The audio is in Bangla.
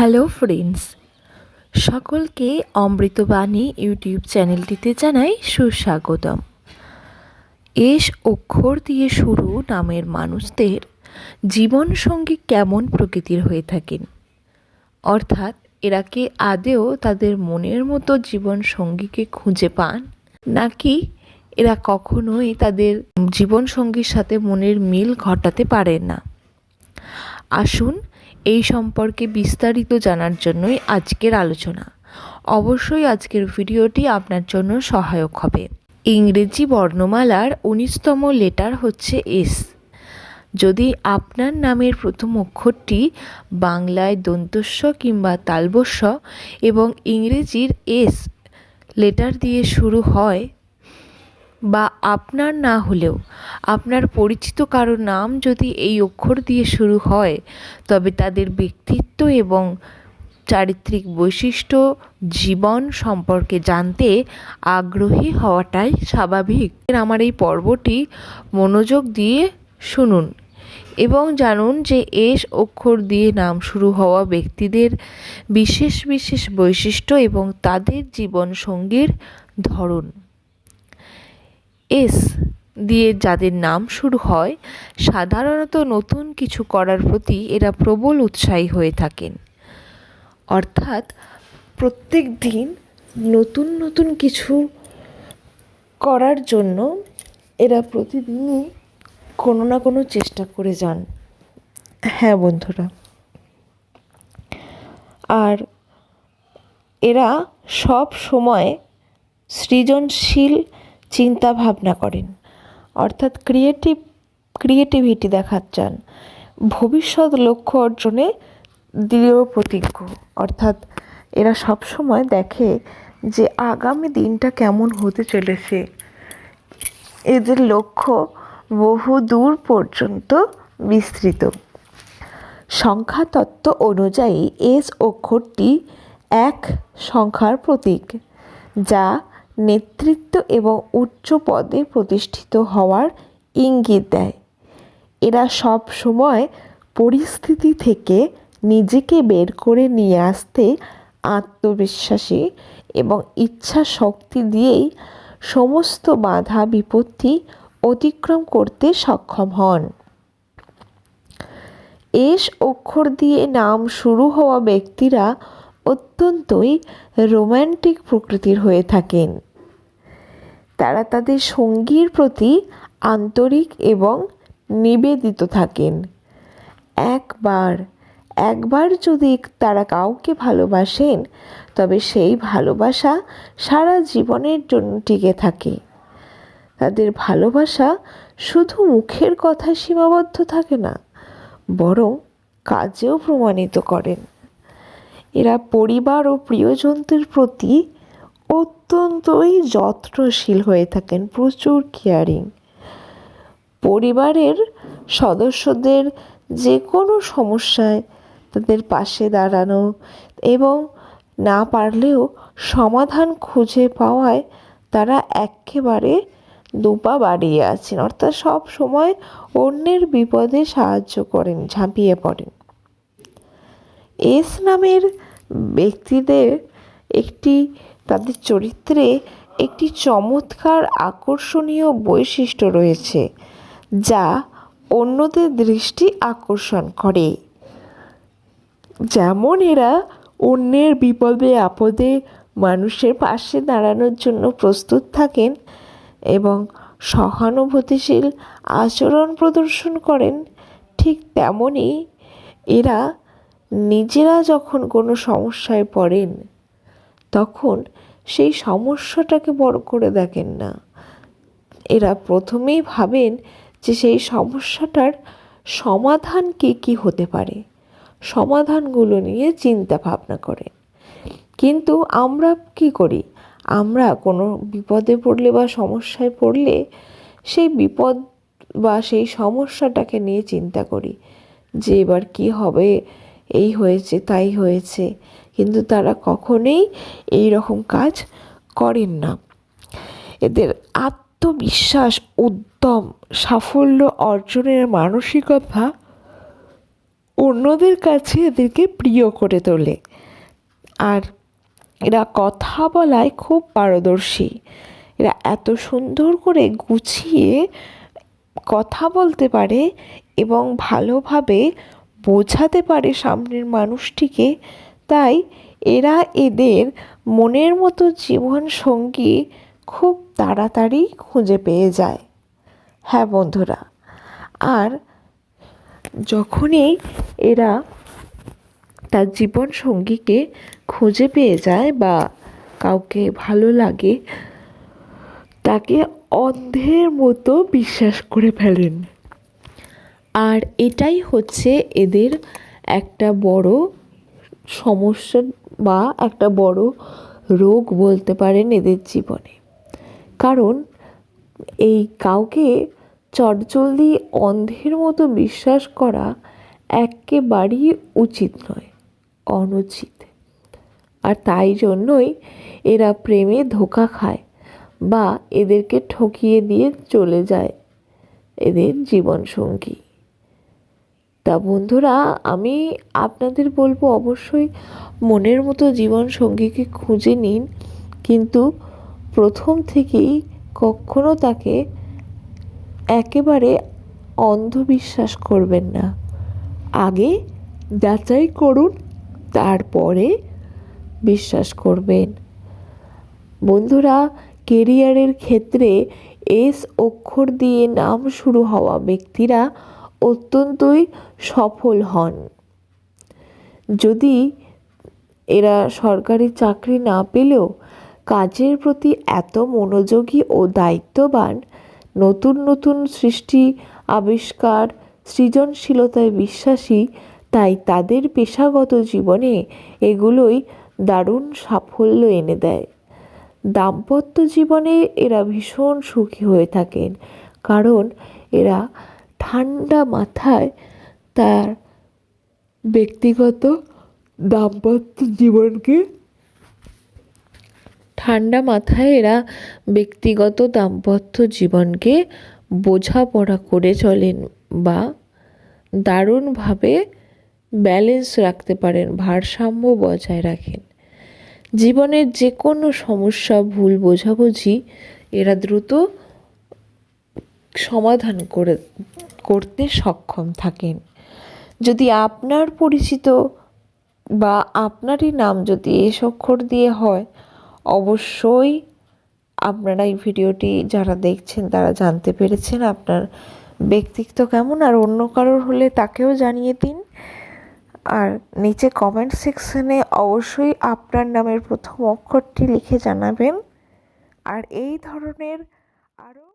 হ্যালো ফ্রেন্ডস, সকলকে অমৃতবাণী ইউটিউব চ্যানেলটিতে জানাই সুস্বাগতম। এস অক্ষর দিয়ে শুরু নামের মানুষদের জীবনসঙ্গী কেমন প্রকৃতির হয়ে থাকেন। অর্থাৎ এরা কি আদেও তাদের মনের মতো জীবনসঙ্গীকে খুঁজে পান? নাকি এরা কখনোই তাদের জীবনসঙ্গীর সাথে মনের মিল ঘটাতে পারেন না? আসুন এই সম্পর্কে বিস্তারিত জানার জন্যই আজকের আলোচনা। অবশ্যই আজকের ভিডিওটি আপনার জন্য সহায়ক হবে। ইংরেজি বর্ণমালার উনিশতম লেটার হচ্ছে এস। যদি আপনার নামের প্রথম অক্ষরটি বাংলায় দন্তস্ব কিংবা তালবস্য এবং ইংরেজির এস লেটার দিয়ে শুরু হয় বা আপনার না হলেও আপনার পরিচিত কারও নাম যদি এই অক্ষর দিয়ে শুরু হয়, তবে তাদের ব্যক্তিত্ব এবং চারিত্রিক বৈশিষ্ট্য জীবন সম্পর্কে জানতে আগ্রহী হওয়াটাই স্বাভাবিক। আমার এই পর্বটি মনোযোগ দিয়ে শুনুন এবং জানুন যে এস অক্ষর দিয়ে নাম শুরু হওয়া ব্যক্তিদের বিশেষ বিশেষ বৈশিষ্ট্য এবং তাদের জীবন সঙ্গীর ধরন। এস দিয়ে যাদের নাম শুরু হয়, সাধারণত নতুন কিছু করার প্রতি এরা প্রবল উৎসাহী হয়ে থাকেন। অর্থাৎ প্রত্যেক দিন নতুন নতুন কিছু করার জন্য এরা প্রতিদিনই কোনো না কোনো চেষ্টা করে যান। হ্যাঁ বন্ধুরা। আর এরা সব সময় সৃজনশীল চিন্তা ভাবনা করেন। অর্থাৎ ক্রিয়েটিভ ক্রিয়েটিভিটি দেখার চান ভবিষ্যৎ লক্ষ্য অর্জনে দৃঢ় প্রতিজ্ঞ। অর্থাৎ এরা সব সময় দেখে যে আগামী দিনটা কেমন হতে চলেছে। এদের লক্ষ্য বহু দূর পর্যন্ত বিস্তৃত। সংখ্যাতত্ত্ব অনুযায়ী এস অক্ষরটি এক সংখ্যার প্রতীক, যা নেতৃত্ব এবং উচ্চ পদে প্রতিষ্ঠিত হওয়ার ইঙ্গিত দেয়। এরা সব সময় পরিস্থিতি থেকে নিজেকে বের করে নিয়ে আসতে আত্মবিশ্বাসী এবং ইচ্ছা শক্তি দিয়েই সমস্ত বাধা বিপত্তি অতিক্রম করতে সক্ষম হন। এস অক্ষর দিয়ে নাম শুরু হওয়া ব্যক্তিরা অত্যন্তই রোম্যান্টিক প্রকৃতির হয়ে থাকেন। তারা তাদের সঙ্গীর প্রতি আন্তরিক এবং নিবেদিত থাকেন। একবার একবার যদি তারা কাউকে ভালোবাসেন, তবে সেই ভালোবাসা সারা জীবনের জন্য টিকে থাকে। তাদের ভালোবাসা শুধু মুখের কথা সীমাবদ্ধ থাকে না, বরং কাজেও প্রমাণিত করেন। এরা পরিবার ও প্রিয়জনদের প্রতি অত্যন্তই যত্নশীল হয়ে থাকেন, প্রচুর কেয়ারিং পরিবারের সদস্যদের যে কোনো সমস্যায় তাদের পাশে দাঁড়ানো এবং না পারলেও সমাধান খুঁজে পাওয়ায় তারা একেবারে দুপা বাড়িয়ে আছেন। অর্থাৎ সব সময় অন্যের বিপদে সাহায্য করেন, ঝাঁপিয়ে পড়েন। এস নামের ব্যক্তিদের একটি তাদের চরিত্রে একটি চমৎকার আকর্ষণীয় বৈশিষ্ট্য রয়েছে, যা অন্যদের দৃষ্টি আকর্ষণ করে। যেমন এরা অন্যের বিপদে আপদে মানুষের পাশে দাঁড়ানোর জন্য প্রস্তুত থাকেন এবং সহানুভূতিশীল আচরণ প্রদর্শন করেন, ঠিক তেমনই এরা নিজেরা যখন কোনো সমস্যায় পড়েন তখন সেই সমস্যাটাকে বড় করে দেখেন না। এরা প্রথমেই ভাবেন যে সেই সমস্যাটার সমাধান কী কী হতে পারে। সমাধানগুলো নিয়ে চিন্তা ভাবনা করেন। কিন্তু আমরা কি করি? আমরা কোনো বিপদে পড়লে বা সমস্যায় পড়লে সেই বিপদ বা সেই সমস্যাটাকে নিয়ে চিন্তা করি যে এবার কি হবে? এই হয়েছে, তাই হয়েছে। কিন্তু তারা কখনোই এই রকম কাজ করেন না। এদের আত্মবিশ্বাস, উদ্যম, সাফল্য অর্জনের মানসিকতা অন্যদের কাছে এদেরকে প্রিয় করে তোলে। আর এরা কথা বলায় খুব পারদর্শী। এরা এত সুন্দর করে গুছিয়ে কথা বলতে পারে এবং ভালোভাবে বোঝাতে পারে সামনের মানুষটিকে। তাই এরা এদের মনের মতো জীবন সঙ্গী খুব তাড়াতাড়ি খুঁজে পেয়ে যায়। হ্যাঁ বন্ধুরা, আর যখনই এরা তার জীবন সঙ্গীকে খুঁজে পেয়ে যায় বা কাউকে ভালো লাগে, তাকে অন্ধের মতো বিশ্বাস করে ফেলেন। আর এটাই হচ্ছে এদের একটা বড় সমস্যা বা একটা বড় রোগ বলতে পারেন এদের জীবনে। কারণ এই কাউকে চটজলদি অন্ধের মতো বিশ্বাস করা একেবারেই উচিত নয়, অনুচিত। আর তাই জন্যই এরা প্রেমে ধোকা খায় বা এদেরকে ঠকিয়ে দিয়ে চলে যায় এদের জীবনসঙ্গী। তা বন্ধুরা, আমি আপনাদের বলব অবশ্যই মনের মতো জীবন সঙ্গীকে খুঁজে নিন। কিন্তু প্রথম থেকেই কখনো তাকে একেবারে অন্ধবিশ্বাস করবেন না। আগে যাচাই করুন, তারপরে বিশ্বাস করবেন। বন্ধুরা, কেরিয়ারের ক্ষেত্রে এস অক্ষর দিয়ে নাম শুরু হওয়া ব্যক্তিরা অত্যন্তই সফল হন। যদি এরা সরকারি চাকরি না পেলেও কাজের প্রতি এত মনোযোগী ও দায়িত্ববান, নতুন নতুন সৃষ্টি, আবিষ্কার, সৃজনশীলতায় বিশ্বাসী, তাই তাদের পেশাগত জীবনে এগুলোই দারুণ সাফল্য এনে দেয়। দাম্পত্য জীবনে এরা ভীষণ সুখী হয়ে থাকেন, কারণ এরা ঠান্ডা মাথায় তার ব্যক্তিগত দাম্পত্য জীবনকে ঠান্ডা মাথায় এরা ব্যক্তিগত দাম্পত্য জীবনকে বোঝাপড়া করে চলেন বা দারুণভাবে ব্যালেন্স রাখতে পারেন, ভারসাম্য বজায় রাখেন। জীবনের যে কোনো সমস্যা, ভুল বোঝাবুঝি এরা দ্রুত সমাধান করে করতে সক্ষম থাকেন। যদি আপনার পরিচিত বা আপনারই নাম যদি এস অক্ষর দিয়ে হয়, অবশ্যই আপনারা এই ভিডিওটি যারা দেখছেন তারা জানতে পেরেছেন আপনার ব্যক্তিত্ব কেমন। আর অন্য কারোর হলে তাকেও জানিয়ে দিন। আর নিচে কমেন্ট সেকশনে অবশ্যই আপনার নামের প্রথম অক্ষরটি লিখে জানাবেন। আর এই ধরনের আরও